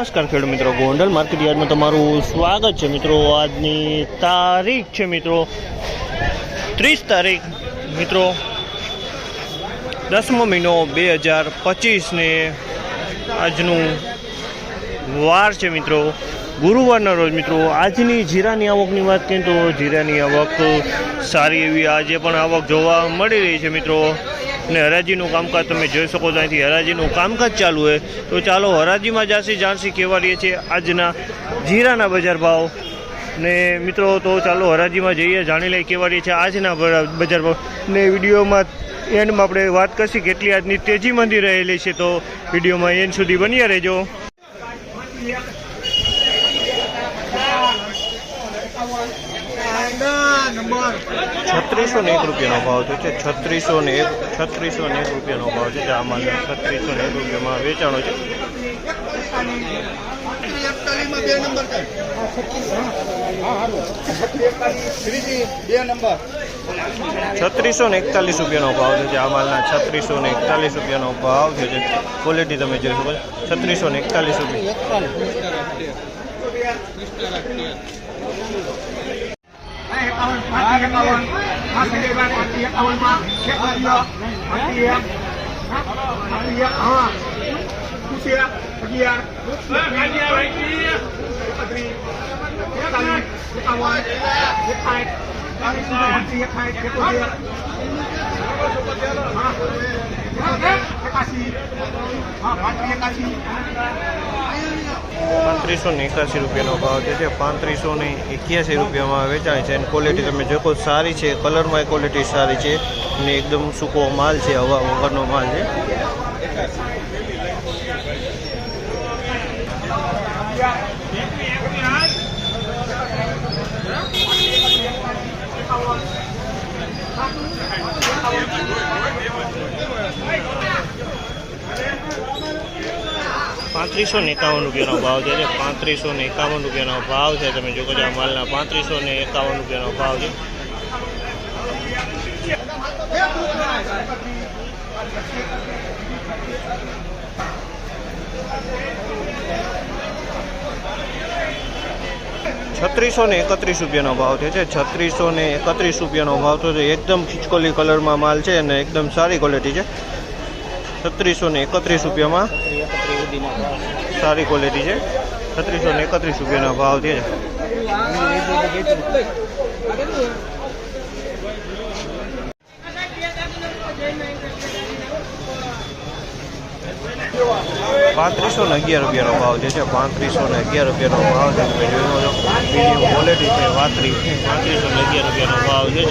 નમસ્કાર ખેડૂત મિત્રો. ગોંડલ માર્કેટ યાર્ડમાં તમારું સ્વાગત છે મિત્રો. આજની તારીખ છે મિત્રો. ત્રીસ તારીખ મિત્રો. દસમો મહિનો બે હજાર પચીસને આજનું વાર છે મિત્રો. ગુરુવારના રોજ મિત્રો, આજની જીરાની આવકની વાત કરીએ તો જીરાની આવક સારી એવી આજે પણ આવક જોવા મળી રહી છે મિત્રો. ને હરાજીનું કામકાજ તમે જોઈ શકો છો. અહીંથી હરાજીનું કામકાજ ચાલુ હોય તો ચાલો, હરાજીમાં જાસી જાણસી કેવાડીએ છીએ. આજના જીરાના બજાર ભાવ. ને મિત્રો, તો ચાલો, હરાજીમાં જઈએ, જાણી લઈએ કેવાડીએ છીએ આજના બજાર ભાવ. ને વિડીયોમાં એન્ડમાં આપણે વાત કરશી કેટલી આજની તેજી મંદી રહેલી છે. તો વિડીયોમાં એન્ડ સુધી બન્યા રહેજો. છત્રીસો ને એક રૂપિયાનો ભાવ થયો છે. છત્રીસો ને એક છત્રીસો ને એક રૂપિયાનો ભાવ છે આ માલ છત્રીસો ને એક રૂપિયામાં વેચાણો છે. છત્રીસો ને એકતાલીસ રૂપિયાનો ભાવ છે. આ માલના છત્રીસો ને એકતાલીસ રૂપિયાનો ભાવ છે. ક્વોલિટી તમે જોઈ શકો છત્રીસો ને એકતાલીસ રૂપિયા. มาเทียบเอาวันมาเทียบมาเทียบเอาวันมาเทียบเอาเยอะมาเทียบมาเทียบอ่าผู้เสียผู้เสียเลิกงานเดียวไปทีปฏิเทียบกันเทียบเอาวันเทียบไทยเทียบไทยเทียบผู้เสียอ่าเทียบภาษีอ่าเทียบภาษี પાંત્રીસો ને એકાસી રૂપિયાનો ભાવ છે જે પાંત્રીસો ને એક્યાસી રૂપિયામાં વેચાય છે. અને ક્વોલિટી તમે જોખો સારી છે કલરમાં ક્વોલિટી સારી છે અને એકદમ સૂકો માલ છે, હવા વગરનો માલ છે. પાંત્રીસો ને એકાવન રૂપિયાનો ભાવ છે. પાંત્રીસો ને એકાવન રૂપિયાનો ભાવ છે. તમે જો છો આ માલના પાંત્રીસો ને એકાવન રૂપિયાનો ભાવ છે. છત્રીસો ને એકત્રીસ રૂપિયાનો ભાવ છે. જે છત્રીસો ને એકત્રીસ રૂપિયાનો ભાવ થયો છે. એકદમ ખીચકોલી કલરમાં માલ છે અને એકદમ સારી ક્વોલિટી છે. છત્રીસો ને એકત્રીસ રૂપિયામાં. સારી ક્વોલિટી છે. છત્રીસો ને એકત્રીસ રૂપિયાના ભાવ છે. પાંત્રીસો ને અગિયાર રૂપિયાનો ભાવ જે છે પાંત્રીસો ને અગિયાર રૂપિયાનો ભાવ છે. તમે જોઈ લો મીડિયમ ક્વોલિટી છે વાતરી. પાંત્રીસો ને અગિયાર રૂપિયાનો ભાવ છે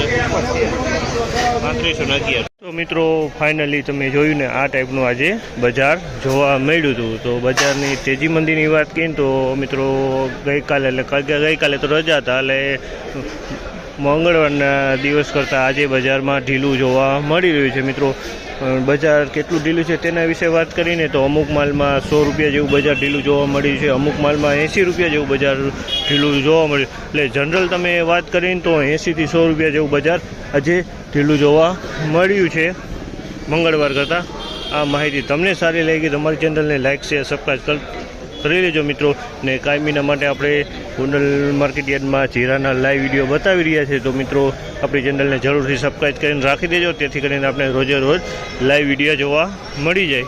પાંત્રીસો ને અગિયાર. તો મિત્રો ફાઇનલી તમે જોયું ને આ ટાઈપનું આજે બજાર જોવા મળ્યું હતું. તો બજારની તેજી મંદીની વાત કહીને તો મિત્રો ગઈકાલે એટલે ગઈકાલે તો રજા હતા એટલે મંગળવારના દિવસ કરતાં આજે બજારમાં ઢીલું જોવા મળી રહ્યું છે. મિત્રો બજાર કેટલું ઢીલું છે તેના વિશે વાત કરીને તો અમુક માલમાં સો રૂપિયા જેવું બજાર ઢીલું જોવા મળ્યું છે. અમુક માલમાં એંસી રૂપિયા જેવું બજાર ઢીલું જોવા મળ્યું. એટલે જનરલ તમે વાત કરીને તો એંસીથી સો રૂપિયા જેવું બજાર આજે ઢીલું જોવા મળ્યું છે મંગળવાર કરતાં. આ માહિતી તમને સારી લાગી તમારી ચેનલને લાઇક શેર સબસ્ક્રાઈબ કર કરી લેજો મિત્રો. ને કાયમીના માટે આપણે ગોંડલ માર્કેટ યાર્ડમાં જીરાના લાઈવ વીડિયો બતાવી રહ્યા છે તો મિત્રો, આપણી ચેનલને જરૂરથી સબસ્ક્રાઈબ કરીને રાખી દેજો. તેથી કરીને આપણે રોજે રોજ લાઈવ વીડિયો જોવા મળી જાય.